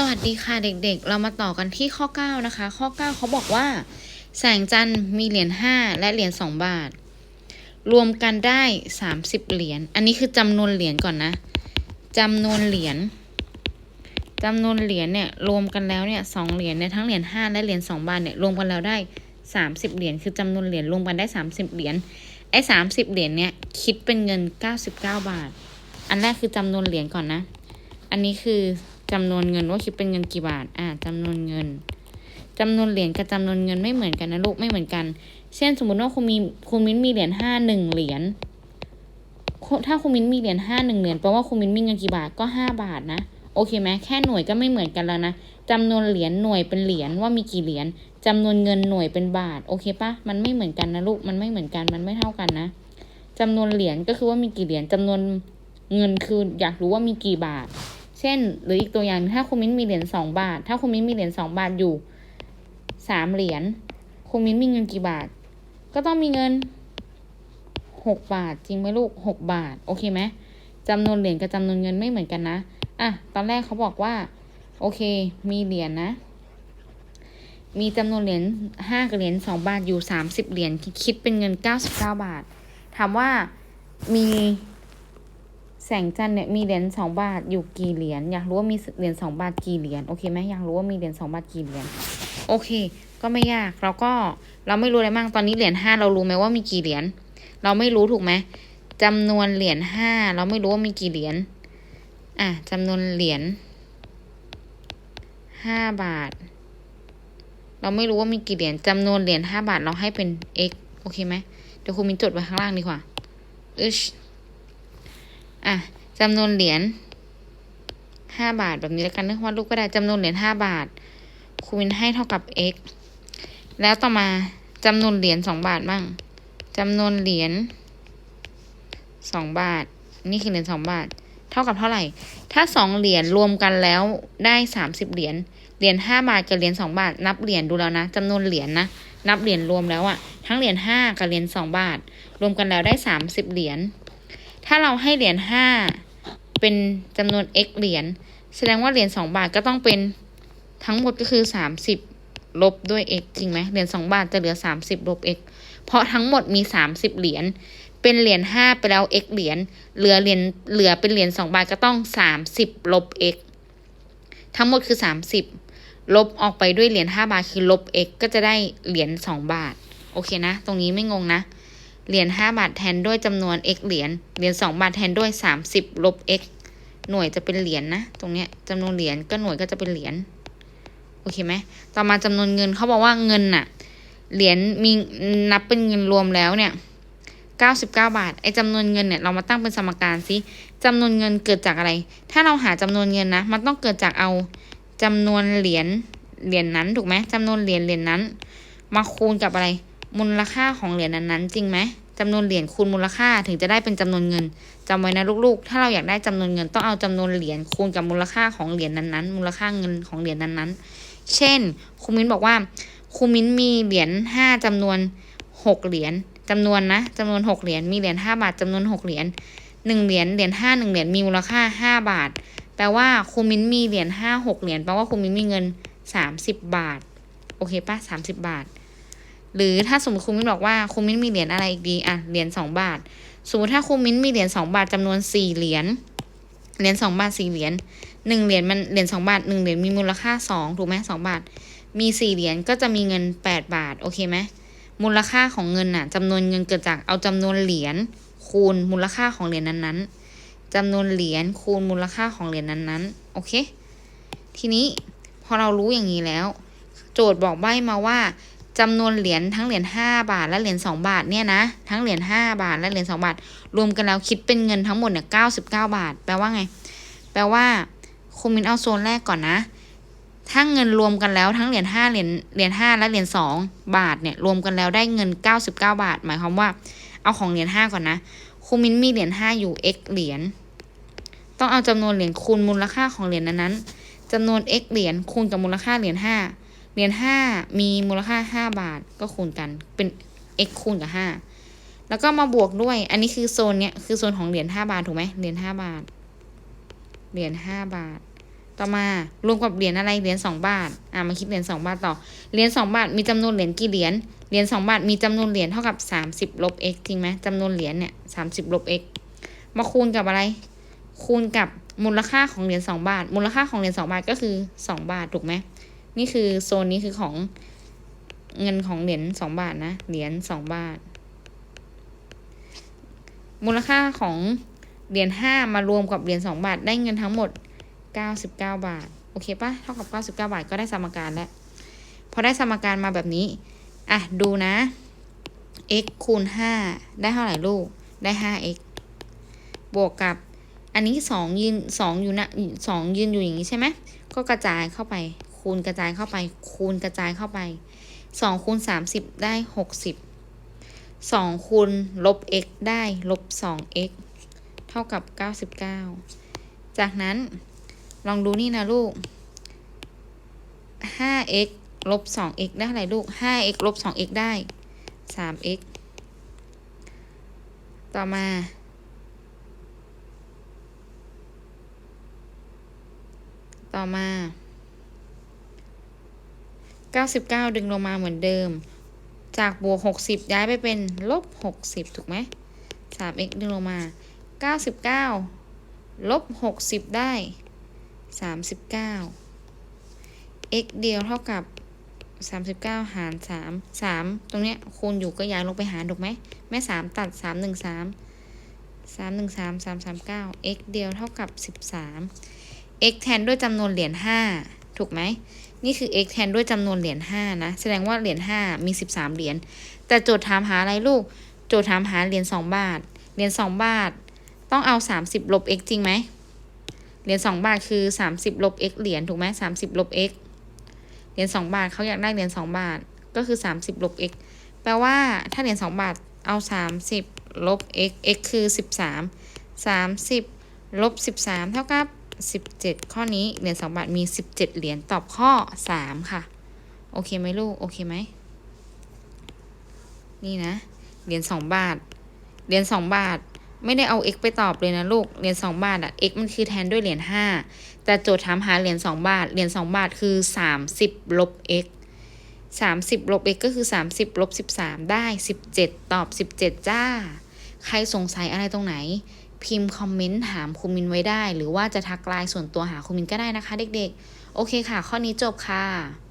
สวัสดีค่ะเด็กๆ เรามาต่อกันที่ข้อ 9 นะคะ ข้อ 9 เขาบอกว่า แสงจันทร์มีเหรียญ5และเหรียญ2บาท รวมกันได้ 30 เหรียญ อันนี้คือจำนวนเหรียญก่อนนะจำนวนเหรียญจำนวนเหรียญเนี่ยรวมกันแล้วเนี่ยสองเหรียญเนี่ยทั้งเหรียญ5และเหรียญ2บาทเนี่ยรวมกันแล้วได้ 30 เหรียญคือจำนวนเหรียญรวมกันได้ 30 เหรียญไอ้30เหรียญเนี่ยคิดเป็นเงิน 99 บาท อันแรกคือจำนวนเหรียญก่อนนะ อันนี้คือ จำนวนเงินว่าคิดเป็นเงินกี่บาท อ่าจำนวนเงินจำนวนเหรียญกับจำนวนเงินไม่เหมือนกันนะลูกไม่เหมือนกัน เช่นสมมติว่าคุณมีคุณมิ้นมีเหรียญห้าหนึ่งเหรียญถ้าคุณมิ้นมีเหรียญห้าหนึ่งเหรียญแปลว่าคุณมิ้นมีเงินกี่บาทก็ห้าบาทนะโอเคไหมแค่หน่วยก็ไม่เหมือนกันแล้วนะจำนวนเหรียญหน่วยเป็นเหรียญว่ามีกี่เหรียญจำนวนเงินหน่วยเป็นบาทโอเคปะมันไม่เหมือนกันนะลูกมันไม่เหมือนกันมันไม่เท่ากันนะจำนวนเหรียญก็คือว่ามีกี่เหรียญจำนวนเงินคืออยากรู้ว่ามีกี่บาท เช่น หรืออีกตัวอย่างถ้าคุณมิ้นมีเหรียญสองบาท ถ้าคุณมิ้นมีเหรียญสองบาทอยู่สามเหรียญคุณมิ้นมีเงินกี่บาท ก็ต้องมีเงินหกบาท จริงไหมลูกหกบาท โอเคไหมจำนวนเหรียญกับจำนวนเงินไม่เหมือนกันนะอะตอนแรกเขาบอกว่า โอเค มีเหรียญนะมีจำนวนเหรียญห้าเหรียญสองบาทอยู่สามสิบเหรียญคิดเป็นเงินเก้าสิบเก้าบาท ถามว่ามี แสงจันทร์เนี่ยมีเหรียญสองบาทอยู่กี่เหรียญอยากรู้ว่ามีเหรียญสองบาทกี่เหรียญโอเคไหมอยากรู้ว่ามีเหรียญสองบาทกี่เหรียญโอเค ก็ไม่ยากเราก็เราไม่รู้อะไรมากตอนนี้เหรียญห้าเรารู้ไหมว่ามีกี่เหรียญเราไม่รู้ถูกไหมจำนวนเหรียญห้าเราไม่รู้ว่ามีกี่เหรียญอะจำนวนเหรียญห้าบาท เราไม่รู้ว่ามีกี่เหรียญจำนวนเหรียญห้าบาทเราให้เป็น x โอเคไหมเดี๋ยวครูมินจดไว้ข้างล่างดีกว่าอึช อะจำนวนเหรียญห้าบาทแบบนี้แล้วกันนึกว่าลูกก็ได้จำนวนเหรียญห้าบาทครูมินให้เท่ากับ x แล้วต่อมาจำนวนเหรียญสองบาทบ้างจำนวนเหรียญสองบาท นี่คือเหรียญสองบาท เท่ากับเท่าไหร่ ถ้าสองเหรียญรวมกันแล้วได้สามสิบเหรียญเหรียญห้าบาทกับเหรียญสองบาท นับเหรียญดูแล้วนะจำนวนเหรียญนะนับเหรียญรวมแล้วอะทั้งเหรียญห้ากับเหรียญสองบาท รวมกันแล้วได้สามสิบเหรียญ ถ้าเราให้เหรียญห้าเป็นจำนวน x เหรียญ แสดงว่าเหรียญสองบาทก็ต้องเป็นทั้งหมดก็คือสามสิบลบด้วย x จริงไหมเหรียญสองบาทจะเหลือสามสิบลบ x เพราะทั้งหมดมีสามสิบเหรียญ เป็นเหรียญห้าไปแล้ว x เหรียญ เหลือเหรียญ เหลือเป็นเหรียญสองบาทก็ต้องสามสิบลบ x ทั้งหมดคือสามสิบลบออกไปด้วยเหรียญห้าบาทคือลบ x ก็จะได้เหรียญสองบาท โอเคนะ ตรงนี้ไม่งงนะ เหรียญห้าบาทแทนด้วยจำนวน x เหรียญ เหรียญสองบาทแทนด้วยสามสิบลบ x หน่วยจะเป็นเหรียญนนะ ตรงเนี้ยจำนวนเหรียญก็หน่วยก็จะเป็นเหรียญ โอเคไหม ต่อมาจำนวนเงินเขาบอกว่าเงินน่ะ เหรียญมีนับเป็นเงินรวมแล้วเนี่ยเก้าสิบเก้าบาท ไอ้จำนวนเงินเนี่ยเรามาตั้งเป็นสมการสิจำนวนเงินเกิดจากอะไร ถ้าเราหาจำนวนเงินนะ มันต้องเกิดจากเอาจำนวนเหรียญ เหรียญนนั้นถูกไหมจำนวนเหรียญเหรียญนั้น มาคูณกับอะไร มูลค่าของเหรียญนั้นๆ จริงไหมจำนวนเหรียญคูณมูลค่าถึงจะได้เป็นจำนวนเงินจำไว้นะลูกๆ ถ้าเราอยากได้จำนวนเงินต้องเอาจำนวนเหรียญคูณกับมูลค่าของเหรียญนั้นๆ มูลค่าเงินของเหรียญนั้นๆ เช่นครูมิ้นบอกว่าครูมิ้นมีเหรียญห้าจำนวนหกเหรียญจำนวนนะจำนวนหกเหรียญมีเหรียญห้าบาทจำนวนหกเหรียญหนึ่งเหรียญเหรียญห้าหนึ่งเหรียญมีมูลค่าห้าบาท แปลว่าครูมิ้นมีเหรียญห้าหกเหรียญแปลว่าครูมิ้นมีเงินสามสิบบาท โอเคปะสามสิบบาท หรือถ้าสมมติครูมิ้นบอกว่าครูมิ้นมีเหรียญอะไรอีกดีอะเหรียญสองบาท สมมติถ้าครูมิ้นมีเหรียญสองบาทจำนวนสี่เหรียญเหรียญสองบาทสี่เหรียญหนึ่งเหรียญมันเหรียญสองบาทหนึ่งเหรียญมีมูลค่าสองถูกไหมสองบาท มีสี่เหรียญก็จะมีเงินแปดบาทโอเคไหมมูลค่าของเงินน่ะจำนวนเงินเกิดจากเอาจำนวนเหรียญคูณมูลค่าของเหรียญนั้นๆจำนวนเหรียญคูณมูลค่าของเหรียญนั้นๆโอเค ทีนี้พอเรารู้อย่างนี้แล้ว โจทย์บอกใบ้มาว่า จำนวนเหรียญทั้งเหรียญห้าบาทและเหรียญสองบาทเนี่ยนะทั้งเหรียญห้าบาทและเหรียญสองบาท รวมกันแล้วคิดเป็นเงินทั้งหมดเนี่ยเก้าสิบเก้าบาท แปลว่าไง แปลว่าครูมินเอาโซนแรกก่อนนะถ้าเงินรวมกันแล้วทั้งเหรียญห้าเหรียญเหรียญห้าและเหรียญสองบาทเนี่ยรวมกันแล้วได้เงินเก้าสิบเก้าบาท หมายความว่า เอาของเหรียญห้าก่อนนะครูมินมีเหรียญห้าอยู่ x เหรียญต้องเอาจำนวนเหรียญคูณมูลค่าของเหรียญนั้นๆจำนวน x เหรียญคูณกับมูลค่าเหรียญห้า เหรียญห้ามีมูลค่าห้าบาทก็คูณกันเป็น x คูณกับห้าแล้วก็มาบวกด้วย อันนี้คือโซนเนี้ยคือโซนของเหรียญห้าบาทถูกไหมเหรียญห้าบาท เหรียญห้าบาท ต่อมารวมกับเหรียญอะไร เหรียญสองบาท อ่ามาคิดเหรียญสองบาทต่อ เหรียญสองบาทมีจำนวนเหรียญกี่เหรียญ เหรียญสองบาทมีจำนวนเหรียญเท่ากับสามสิบลบ x จริงไหมจำนวนเหรียญเนี่ยสามสิบลบ x มาคูณกับอะไร คูณกับมูลค่าของเหรียญสองบาท มูลค่าของเหรียญสองบาทก็คือสองบาทถูกไหม นี่คือโซนนี้คือของเงินของเหรียญสองบาทนะ เหรียญสองบาท มูลค่าของเหรียญห้ามารวมกับเหรียญสองบาท ได้เงินทั้งหมดเก้าสิบเก้าบาท โอเคปะเท่ากับเก้าสิบเก้าบาทก็ได้สมการแล้ว พอได้สมการมาแบบนี้ อะ ดูนะ x คูณห้าได้เท่าไหร่ลูก ได้ห้า x บวกกับ อันนี้สองยืนสองอยู่นะสองยืนอยู่อย่างนี้ใช่ไหม ก็กระจายเข้าไป คูณกระจายเข้าไป คูณกระจายเข้าไปสองคูณสามสิบได้หกสิบสองคูณลบ x ได้ลบสอง x เท่ากับเก้าสิบเก้าจากนั้นลองดูนี่นะลูกห้า x ลบสอง x ได้เท่าไหร่ลูกห้า x ลบสอง x ได้สาม x ต่อมาต่อมา 99 ดึงลงมาเหมือนเดิม จากบวก 60 ย้ายไปเป็นลบ 60 ถูกไหม 3x ดึงลงมา 99 ลบ 60 ได้ 39 x เดียวเท่ากับ 39 หาร 3 3 ตรงเนี้ยคูณอยู่ก็ย้ายลงไปหารถูกไหม แม่ 3 ตัด 3 1 3 3 1 3 3 3 9 x เดียวเท่ากับ 13 x แทนด้วยจำนวนเหรียญ5ถูกไหม นี่คือ x แทนด้วยจำนวนเหรียญ5นะ แสดงว่าเหรียญ5มี 13 เหรียญ แต่โจทย์ถามหาอะไรลูก โจทย์ถามหาเหรียญ2บาท เหรียญ2บาท ต้องเอา 30 ลบ x จริงไหม เหรียญ2บาทคือ 30 ลบ x เหรียญถูกไหม30 ลบ x เหรียญ2บาทเขาอยากได้เหรียญ2บาท ก็คือ 30 ลบ x แปลว่าถ้าเหรียญ2บาทเอา 30 ลบ x x คือ 13 30 ลบ 13 เท่ากับ 17 ข้อนี้เหรียญ2บาทมี 17 เหรียญตอบข้อ 3 ค่ะ โอเคไหมลูก โอเคไหม นี่นะ เหรียญ2บาท เหรียญ2บาท ไม่ได้เอา x ไปตอบเลยนะลูก เหรียญ2บาทอะ x มันคือแทนด้วยเหรียญ5แต่โจทย์ถามหาเหรียญ2บาท เหรียญ2บาทคือ 30ลบ x 30ลบ x ก็คือ 30ลบ13 ได้ 17 ตอบ 17 จ้า ใครสงสัยอะไรตรงไหน พิมพ์คอมเมนต์ถามครูมินไว้ได้ หรือว่าจะทักไลน์ส่วนตัวหาครูมินก็ได้นะคะ เด็กๆ โอเคค่ะ ข้อนี้จบค่ะ